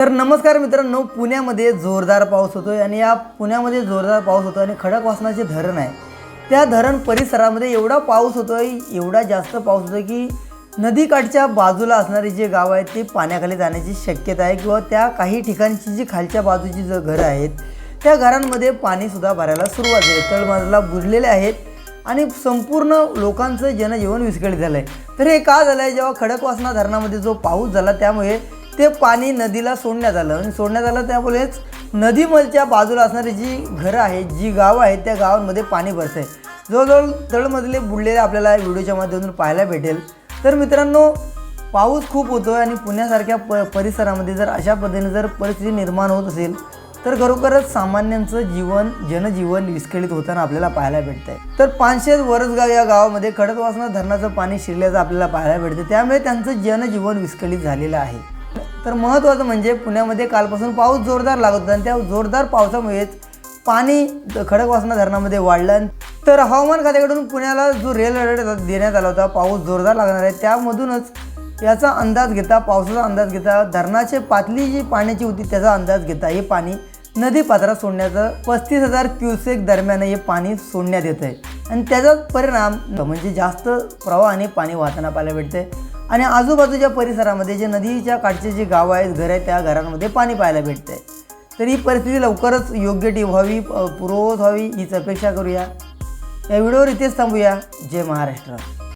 तर नमस्कार मित्रांनो पुण्यामध्ये जोरदार पाऊस होतो आहे आणि या पुण्यामध्ये जोरदार पाऊस होतो आणि खडकवासनाचे धरण आहे. त्या धरण परिसरामध्ये एवढा पाऊस होतो आहे एवढा जास्त पाऊस होतोय की नदीकाठच्या बाजूला असणारे जे गाव आहेत ते पाण्याखाली जाण्याची शक्यता आहे किंवा त्या काही ठिकाणची जी खालच्या बाजूची जी घरं आहेत त्या घरांमध्ये पाणीसुद्धा भरायला सुरुवात झाली. तळमजला बुजलेले आहेत आणि संपूर्ण लोकांचं जनजीवन विस्कळीत झालं आहे तर हे का झालं आहे जेव्हा खडकवासना धरणामध्ये जो पाऊस झाला त्यामुळे ते पाणी नदीला सोडण्यात आलं. आणि सोडण्यात आलं त्यामुळेच नदीमलच्या बाजूला असणारी जी घरं आहेत जी गावं आहेत त्या गावांमध्ये पाणी भरतं आहे जवळजवळ तळमधले बुडलेले आपल्याला व्हिडिओच्या माध्यमातून पाहायला भेटेल. तर मित्रांनो पाऊस खूप होतो आहे आणि पुण्यासारख्या प परिसरामध्ये जर अशा पद्धतीने जर परिस्थिती निर्माण होत असेल तर खरोखरच सामान्यांचं जीवन जनजीवन विस्कळीत होताना आपल्याला पाहायला भेटतं आहे तर पानशेत वरसगाव या गावामध्ये खडकवासना धरणाचं पाणी शिरल्याचं आपल्याला पाहायला भेटतं त्यामुळे त्यांचं जनजीवन विस्कळीत झालेलं आहे. तर महत्त्वाचं म्हणजे पुण्यामध्ये कालपासून पाऊस जोरदार लागत होता आणि त्या जोरदार पावसामुळेच पाणी खडकवासना धरणामध्ये वाढलं. तर हवामान खात्याकडून पुण्याला जो रेल अलर्ट देण्यात आला होता पाऊस जोरदार लागणार आहे. त्यामधूनच याचा अंदाज घेता पावसाचा अंदाज घेता धरणाची पातळी जी पाण्याची होती त्याचा अंदाज घेता हे पाणी नदी पात्रात सोडण्याचं पस्तीस हजार क्युसेक दरम्यान हे पाणी सोडण्यात येतं आहे आणि त्याचाच परिणाम म्हणजे जास्त प्रवाहाने पाणी वाहताना पाहायला भेटते आणि आजूबाजूच्या परिसरामध्ये जे नदीच्या काठचे जे गावं आहेत घर आहेत त्या घरांमध्ये पाणी पाहायला भेटतं आहे तर ही परिस्थिती लवकरच योग्य टी व्हावी पुरवत व्हावी हीच अपेक्षा करूया. या व्हिडिओवर इथेच थांबूया. जय महाराष्ट्र.